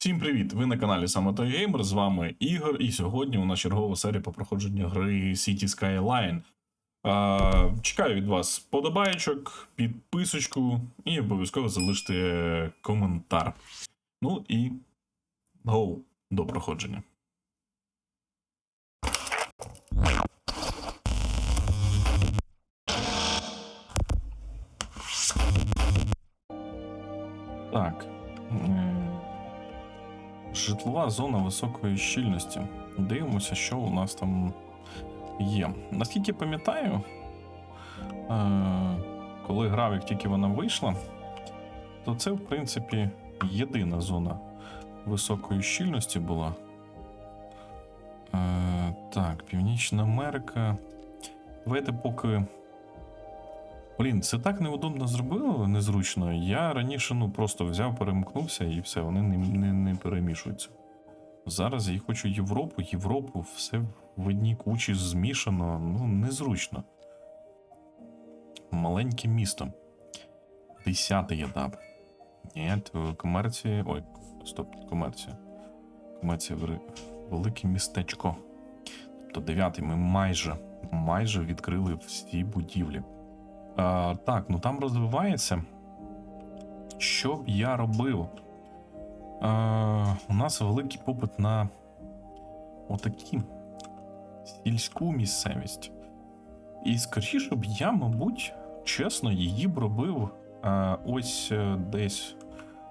Всім привіт! Ви на каналі Самотой Геймер. З вами Ігор, і сьогодні у нас чергова серія по проходженню гри City Skyline. А, чекаю від вас подобаєчок, підписочку і обов'язково залиште коментар. Ну і гоу до проходження. Житлова зона високої щільності. Дивимося, що у нас там є. Наскільки пам'ятаю, е, коли грав, як тільки вона вийшла, то це, в принципі, єдина зона високої щільності була. Е, Так, Північна Америка. Давайте поки. Блін, це так неудобно зробили, незручно. Я раніше ну просто взяв, перемкнувся і все, вони не, не, не перемішуються. Зараз я хочу Європу, Європу, все в одній кучі змішано, ну незручно. Маленьке місто. Десятий етап. Ні, комерція. Ой, стоп, комерція. Комерція велике містечко. Тобто дев'ятий ми майже, майже відкрили всі будівлі. Так, ну там розвивається. Що б я робив? А, у нас великий попит на отакі сільську місцевість. І скоріше б я, мабуть, чесно, її б робив а, ось е, десь.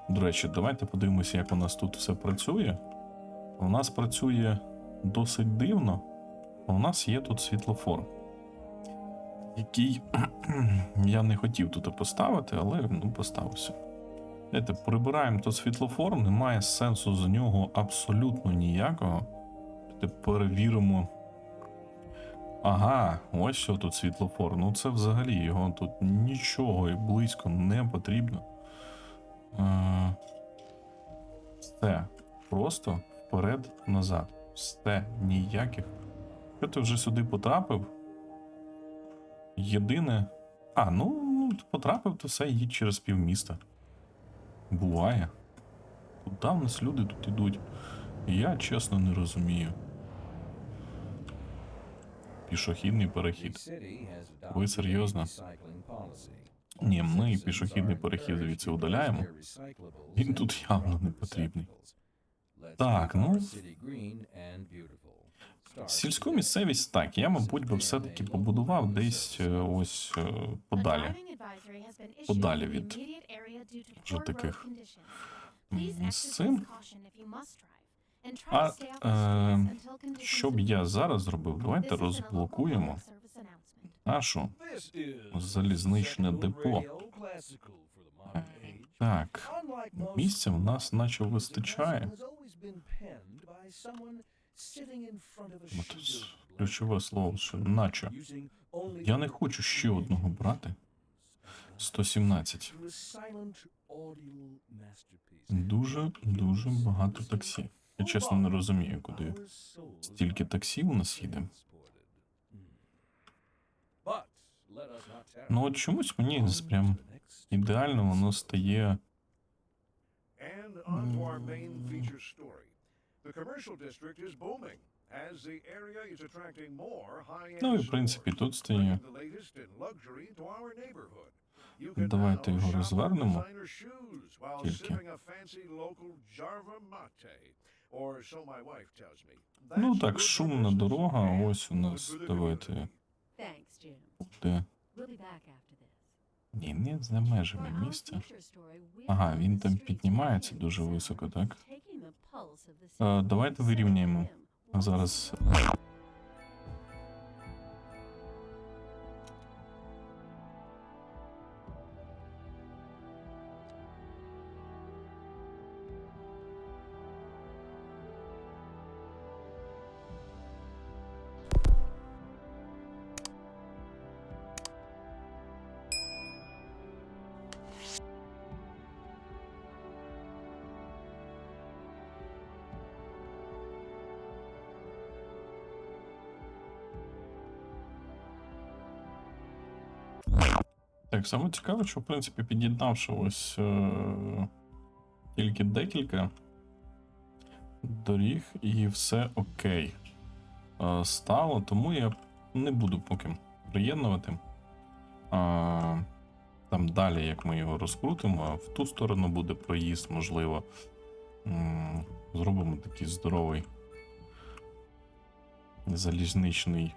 До речі, давайте подивимося, як у нас тут все працює. У нас працює досить дивно. У нас є тут світлофор який я не хотів тут поставити, але ну, поставився. Знаєте, прибираємо тут світлофор, немає сенсу з нього абсолютно ніякого. Перевіримо. Ага, ось що тут світлофор. Ну це взагалі його тут нічого і близько не потрібно. Е, Все. Просто вперед-назад. Все, ніяких. Що ти вже сюди потрапив? Єдине. А, ну, потрапив, то все їдь через півміста. Буває. Куди в нас люди тут ідуть? Я чесно не розумію. Пішохідний перехід. Ви серйозно? Ні, ми пішохідний перехід звідси удаляємо. Він тут явно не потрібний. Так, ну. Сільську місцевість так, я, мабуть, би все-таки побудував десь е, ось е, подалі. Подалі від вже таких місцин. місцин. А е, що б я зараз зробив? Давайте розблокуємо нашу залізничне депо. Так, місця в нас наче вистачає. От ключове слово, що наче. Я не хочу ще одного брати. 117. Дуже, дуже багато таксі. Я чесно не розумію, куди стільки таксі у нас їде. Ну от чомусь мені прям ідеально воно стає. Ну і в принципі тут стає. bringing the latest in luxury to our neighborhood. Давайте його розвернемо. Тільки. Ну так, шумна дорога, ось у нас давайте буде. Ні, не за межами місця. Ага, він там піднімається дуже високо, так? Е, давайте вирівняємо. Зараз Так, саме цікаве, що в принципі під'єднавши ось е, тільки декілька доріг і все окей. Е, Стало, тому я не буду поки приєднувати. А, там далі, як ми його розкрутимо, в ту сторону буде проїзд, можливо. Зробимо такий здоровий залізничний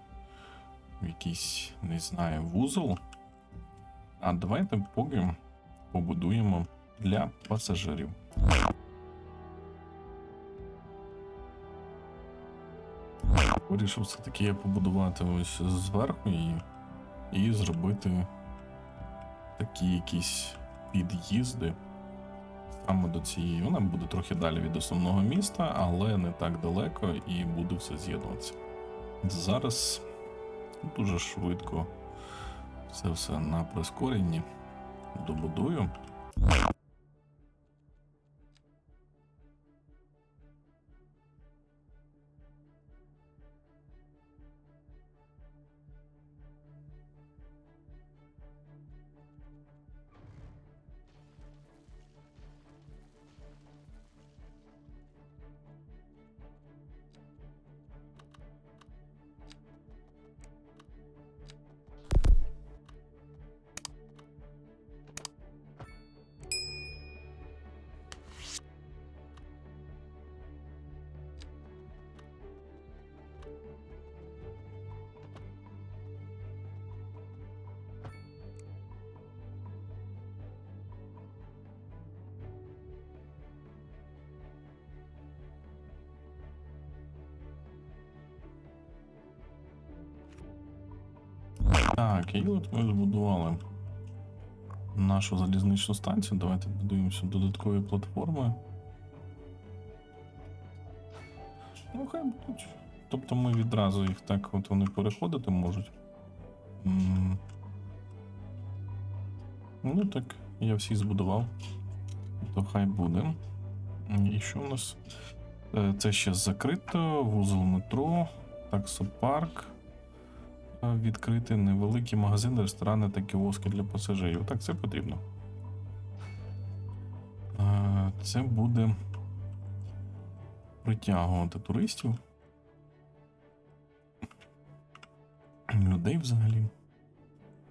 якийсь, не знаю, вузол. А давайте поки побудуємо для пасажирів. Вирішив все-таки побудувати ось зверху і, і зробити такі якісь під'їзди саме до цієї. Вона буде трохи далі від основного міста, але не так далеко і буде все з'єднуватися. Зараз дуже швидко це все на прискоренні добудую. Так, і от ми збудували нашу залізничну станцію. Давайте будуємося додаткові платформи. Ну, хай будуть. Тобто ми відразу їх так от вони переходити можуть. Ну так, я всі збудував. То хай буде. І що у нас? Е, Це ще закрито, вузол метро, таксопарк відкрити невеликі магазини, ресторани та кіоски для пасажирів. Так, це потрібно. Е, Це буде притягувати туристів. Людей взагалі.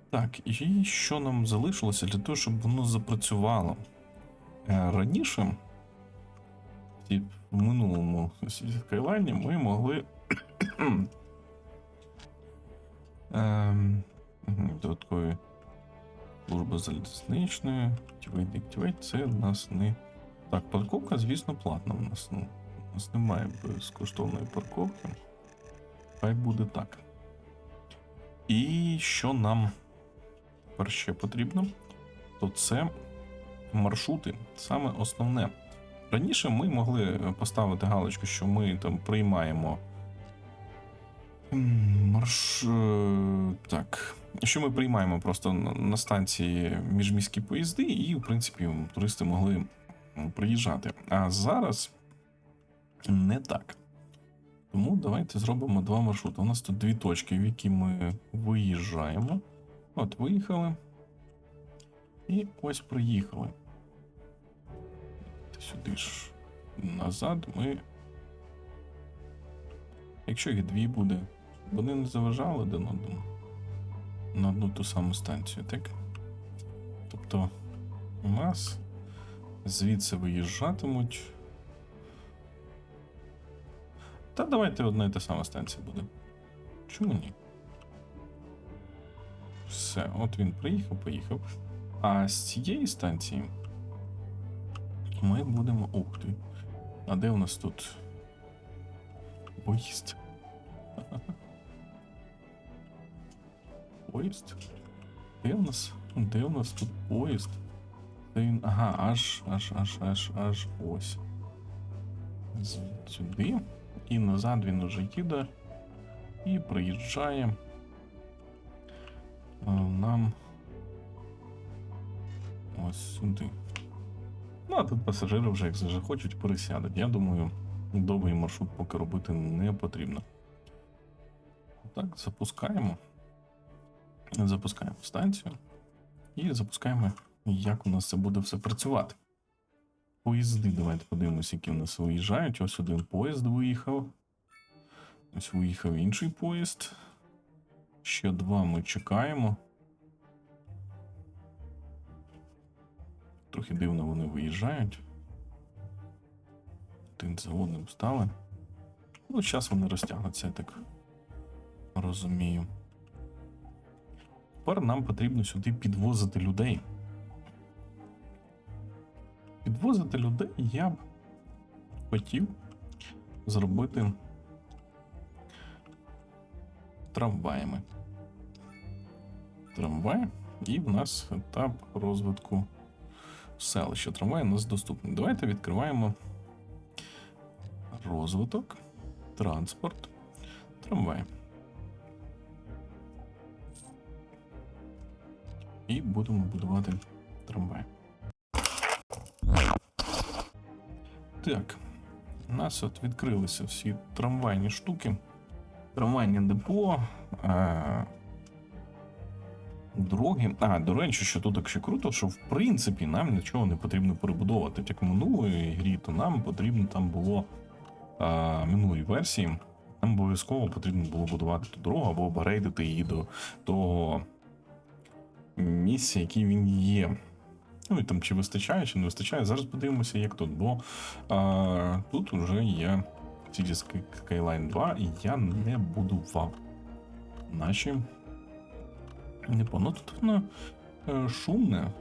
Так, і що нам залишилося для того, щоб воно запрацювало? Е, Раніше, в минулому Скайлайні, ми могли Ем, Додаткові служби залізничної, Activate, Activate, це в нас не. Так, парковка, звісно, платна в нас. Ну, у нас немає безкоштовної парковки. Хай буде так. І що нам тепер ще потрібно, то це маршрути, саме основне. Раніше ми могли поставити галочку, що ми там приймаємо Марш. е, Так. Що ми приймаємо просто на на станції міжміські поїзди, і, в принципі, туристи могли приїжджати. А зараз не так. Тому давайте зробимо два маршрути. У нас тут дві точки, в які ми виїжджаємо. От, виїхали. І ось приїхали. Сюди ж назад ми. Якщо їх дві буде, вони не заважали один одному на одну ту саму станцію, так? Тобто у нас звідси виїжджатимуть. Та давайте одна і та сама станція буде. Чому ні? Все, от він приїхав, поїхав. А з цієї станції ми будемо. Ух ти. А де у нас тут поїзд? Поїзд? Де у нас? Де у нас тут поїзд? Де. Ага, аж, аж, аж, аж, аж ось. Сюди. І назад він уже їде. І приїжджає. Нам. Ось сюди. Ну, а тут пасажири вже, як завжди хочуть, пересядуть. Я думаю, довгий маршрут поки робити не потрібно. Так, запускаємо. Запускаємо станцію. І запускаємо, як у нас це буде все працювати. Поїзди, давайте подивимося, які в нас виїжджають. Ось один поїзд виїхав. Ось виїхав інший поїзд. Ще два ми чекаємо. Трохи дивно вони виїжджають. Один за одним стали. Ну, зараз вони розтягнуться, я так розумію. Тепер нам потрібно сюди підвозити людей. Підвозити людей я б хотів зробити трамваями. Трамвай, і в нас етап розвитку селища. Трамвай у нас доступний. Давайте відкриваємо розвиток, транспорт, трамвай. І будемо будувати трамвай. Так, у нас от відкрилися всі трамвайні штуки. Трамвайне депо. Е- дороги. А, до речі, що тут так ще круто, що в принципі нам нічого не потрібно перебудовувати. Як в минулої грі, то нам потрібно там було а, минулій версії. Нам обов'язково потрібно було будувати ту дорогу або апгрейдити її до того місця, який він є. Ну і там чи вистачає, чи не вистачає. Зараз подивимося, як тут, бо а, тут вже є Cities Skyline 2, і я не будував наші Непогано тут воно е, шумне.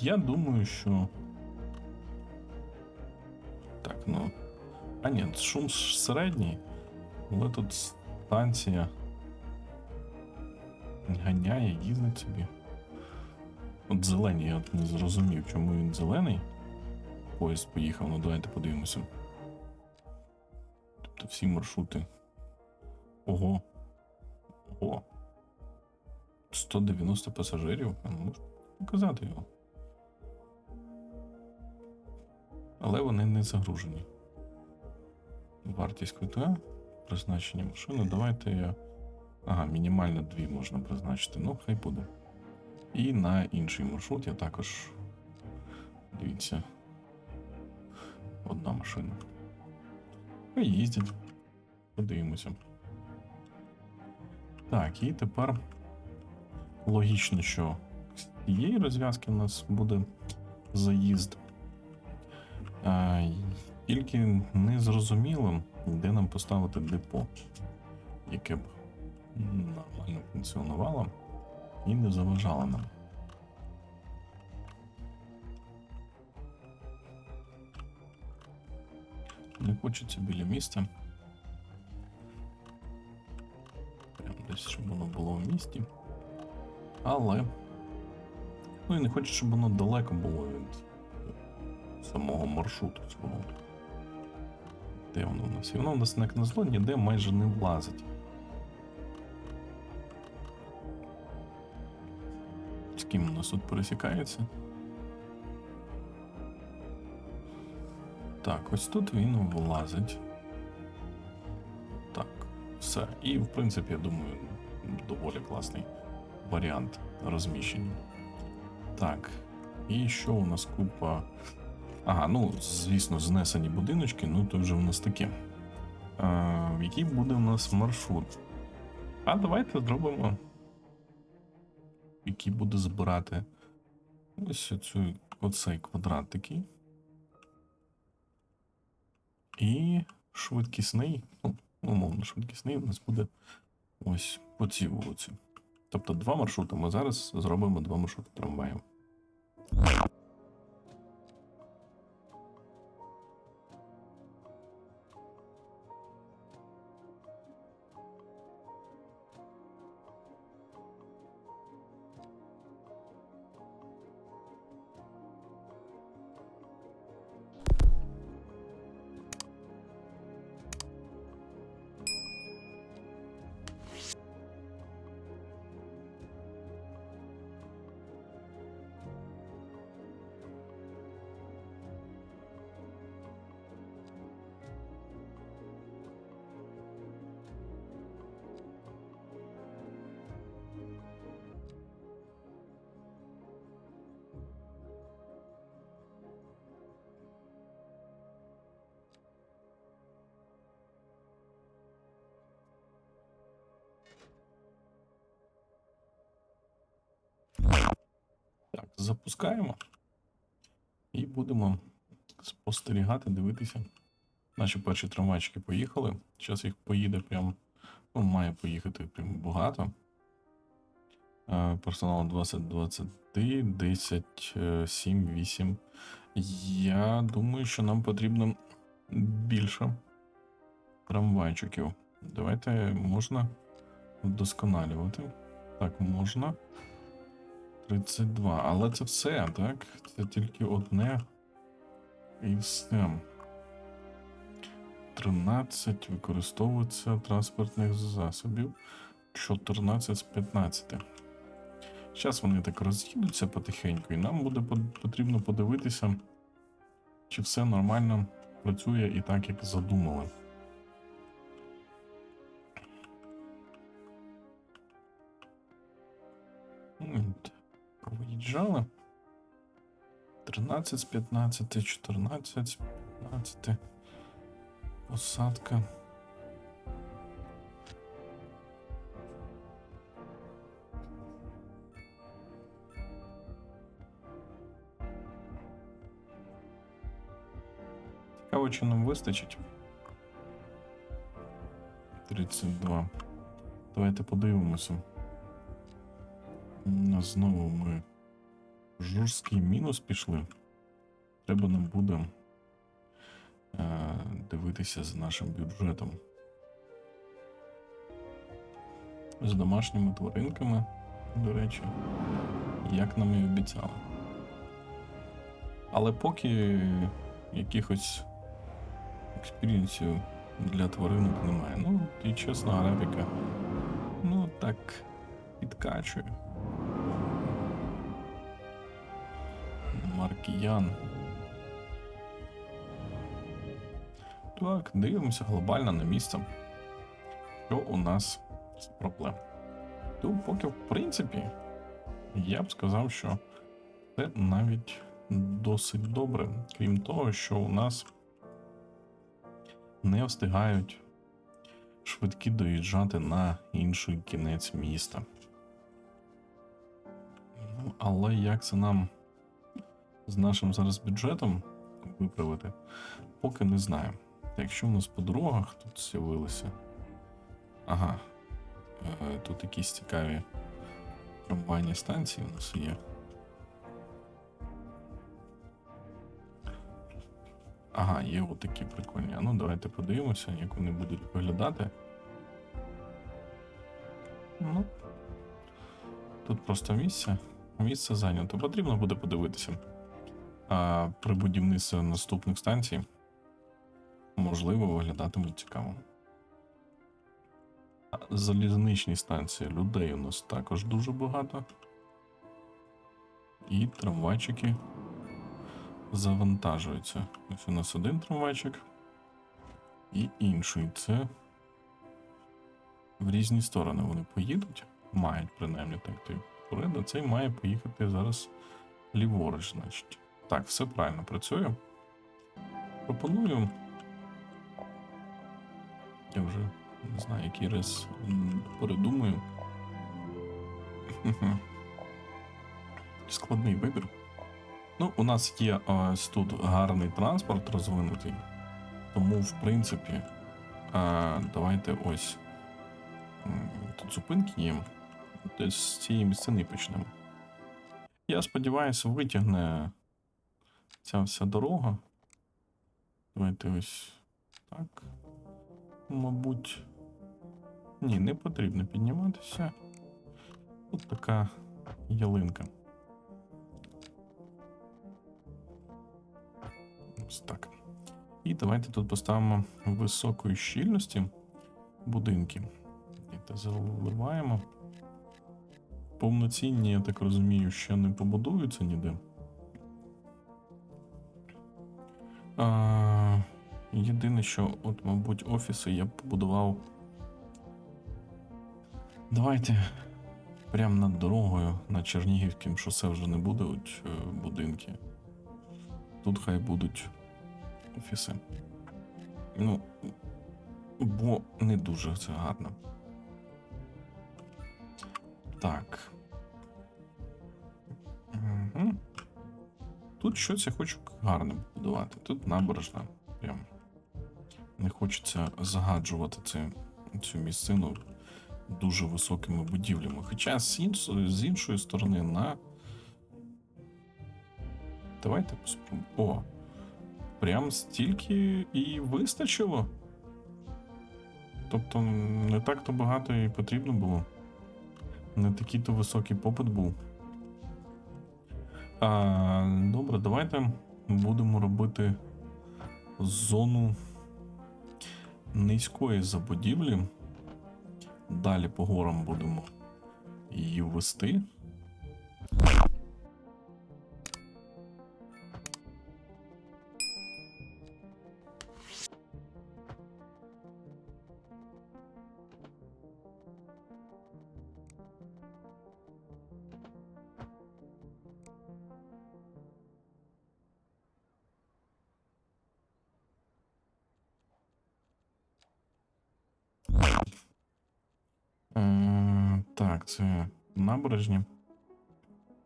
Я думаю, що. Так, ну. А ні, шум середній. Але тут станція ганяє, їздить собі. От зелений, я от не зрозумів, чому він зелений. Поїзд поїхав, ну давайте подивимося. Тобто всі маршрути. Ого. Ого. 190 пасажирів, а ну, показати його. Але вони не загружені. Вартість квитка, призначення машини. Давайте я. Ага, мінімально дві можна призначити. Ну, хай буде. І на інший маршрут я також. Дивіться. Одна машина. Хай їздять. Подивимося. Так, і тепер логічно, що з цієї розв'язки у нас буде заїзд. А, тільки не зрозуміло, де нам поставити депо, яке б нормально функціонувало і не заважало нам. Не хочеться біля міста. Прям десь, щоб воно було в місті. Але. Ну і не хочу, щоб воно далеко було від самого маршруту свого. Де воно у нас? І воно у нас як на зло ніде майже не влазить. У нас тут пересікається? Так, ось тут він влазить. Так, все. І в принципі, я думаю, доволі класний варіант розміщення. Так. І що у нас купа. Ага, ну, звісно, знесені будиночки, ну то вже у нас таке. А, який буде у нас маршрут? А давайте зробимо. Який буде збирати ось оцю, оцей квадрат такий. І швидкісний, ну, умовно, швидкісний у нас буде ось по цій вулиці. Тобто два маршрути. Ми зараз зробимо два маршрути трамваїв. Запускаємо. І будемо спостерігати, дивитися. Наші перші трамвайчики поїхали. Зараз їх поїде прям. Ну, має поїхати прям багато. Е, Персонал 20 20, 10, 7, 8. Я думаю, що нам потрібно більше трамвайчиків. Давайте можна вдосконалювати. Так, можна. 32. Але це все, так? Це тільки одне. І все. 13 використовується транспортних засобів. 14 з 15. Зараз вони так роз'їдуться потихеньку, і нам буде потрібно подивитися, чи все нормально працює і так, як задумали. От, Виїжджали. 13 з 15, 14 з 15. Посадка. Цікаво, чи нам вистачить. 32. Давайте подивимося. Знову ми жорсткий мінус пішли. Треба нам буде е, дивитися за нашим бюджетом. З домашніми тваринками, до речі, як нам і обіцяли. Але поки якихось експірієнсів для тваринок немає. Ну, і чесно, арабіка, ну так, підкачує. Маркіян. Так, дивимося глобально на місце. Що у нас з проблем? То поки, в принципі, я б сказав, що це навіть досить добре. Крім того, що у нас не встигають швидкі доїжджати на інший кінець міста. Ну, але як це нам з нашим зараз бюджетом виправити, поки не знаю. Так, що у нас по дорогах тут з'явилося? Ага. Е, Тут якісь цікаві трамвайні станції у нас є. Ага, є отакі прикольні. А ну давайте подивимося, як вони будуть виглядати. Ну. Тут просто місце. Місце зайнято. Потрібно буде подивитися. А при будівництві наступних станцій можливо виглядатимуть цікаво. Залізничні станції людей у нас також дуже багато. І трамвайчики завантажуються. Ось у нас один трамвайчик і інший. Це в різні сторони вони поїдуть. Мають принаймні так ти поряд, а цей має поїхати зараз ліворуч, значить. Так, все правильно працює. Пропоную. Я вже не знаю, який раз передумаю. Складний вибір. Ну, у нас є ось тут гарний транспорт розвинутий. Тому, в принципі, давайте ось. Тут зупинки є. Десь з цієї місцини почнемо. Я сподіваюся, витягне ця вся дорога. Давайте ось так. Мабуть. Ні, не потрібно підніматися. Тут така ялинка. Ось так. І давайте тут поставимо високої щільності будинки. Те заливаємо. Повноцінні, я так розумію, ще не побудуються ніде. А, єдине, що, от, мабуть, офіси я побудував. Давайте прямо над дорогою на Чернігівським шосе вже не будуть е, будинки. Тут хай будуть офіси. Ну, бо не дуже це гарно. Так. Угу. Тут щось я хочу гарне будувати. Тут набережна. Прям не хочеться загаджувати цю, цю місцину дуже високими будівлями. Хоча з іншої, з іншої сторони, на. Давайте поспробуємо. О! Прям стільки і вистачило. Тобто, не так то багато і потрібно було. Не такий то високий попит був. А, добре, давайте будемо робити зону низької забудівлі. Далі по горам будемо її ввести. Так, це набережні.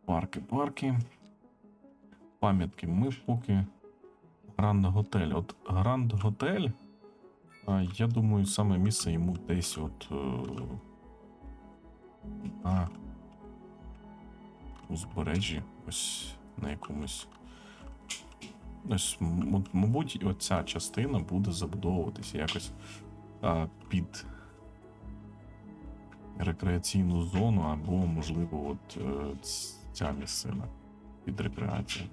Парки, парки. Пам'ятки. Ми поки Гранд Готель. От Гранд Готель. Я думаю, саме місце йому десь от. е, На узбережжі. Ось на якомусь. Ось, мабуть, оця частина буде забудовуватися якось а, під рекреаційну зону, або, можливо, от е, ця місцина під рекреацію.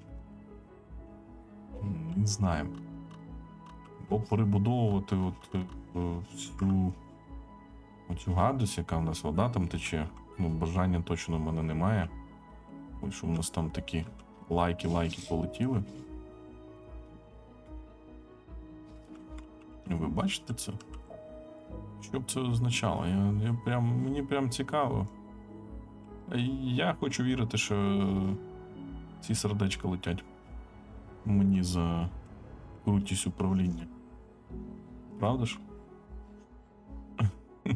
Не знаю. Бо перебудовувати от е, всю оцю гадость, яка в нас вода там тече. Ну, бажання точно в мене немає. Ось що в нас там такі лайки-лайки полетіли. Ви бачите це? Що б це означало? Я, я прям, мені прям цікаво. Я хочу вірити, що ці сердечка летять мені за крутість управління. Правда ж?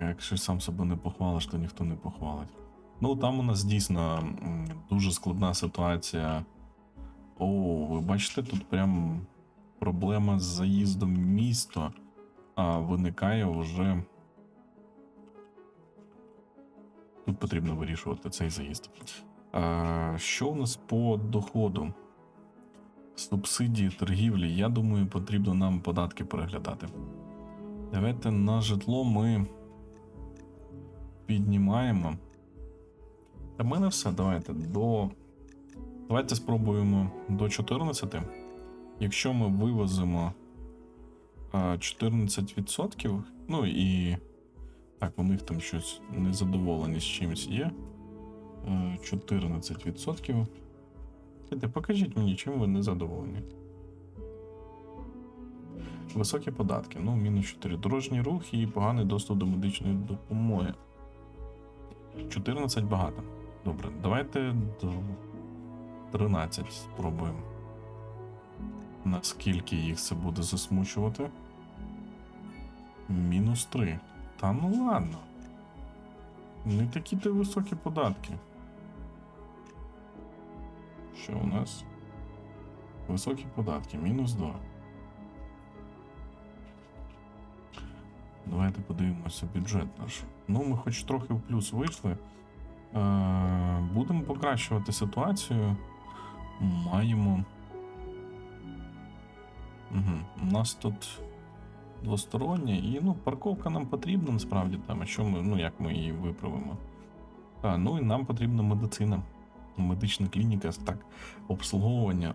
Якщо сам себе не похвалиш, то ніхто не похвалить. Ну, там у нас дійсно дуже складна ситуація. О, ви бачите, тут прям проблема з заїздом в місто а, виникає вже. Тут потрібно вирішувати цей заїзд. А, що у нас по доходу? Субсидії торгівлі. Я думаю, потрібно нам податки переглядати. Давайте на житло ми піднімаємо. Та в мене все. Давайте до. Давайте спробуємо до 14. Якщо ми вивозимо а, 14%, ну і так, у них там щось незадоволені з чимось є. Е, 14%. Слухайте, Покажіть мені, чим ви незадоволені. Високі податки, ну, мінус 4. Дорожній рух і поганий доступ до медичної допомоги. 14 багато. Добре, давайте до 13 спробуємо. Наскільки їх це буде засмучувати? Мінус 3. Та ну ладно. Не такі то високі податки. Що у нас? Високі податки, мінус 2. Давайте подивимося бюджет наш. Ну, ми хоч трохи в плюс вийшли. Е, будемо покращувати ситуацію. Маємо. Угу. У нас тут двостороння, і ну, парковка нам потрібна насправді там, а що ми, ну як ми її виправимо. А, ну і нам потрібна медицина. Медична клініка, так, обслуговування.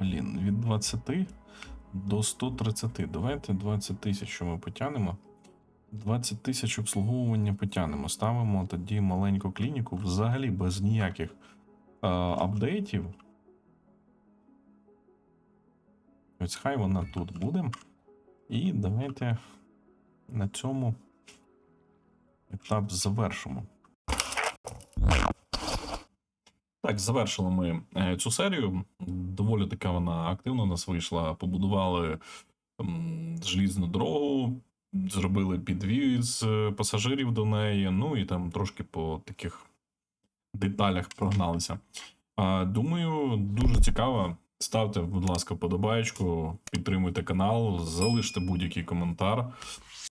Блін, від 20 до 130. Давайте 20 тисяч, ми потягнемо. 20 тисяч обслуговування потягнемо. Ставимо тоді маленьку клініку взагалі без ніяких е, апдейтів. Ось хай вона тут буде. І давайте на цьому етап завершимо. Так, завершили ми е, цю серію. Доволі така вона активна у нас вийшла. Побудували м, желізну дорогу, зробили підвіз е, пасажирів до неї, ну і там трошки по таких деталях прогналися. Думаю, дуже цікаво. Ставте, будь ласка, подобаєчку, підтримуйте канал, залиште будь-який коментар.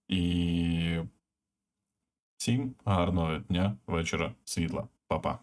І всім гарного дня, вечора, світла. Па-па.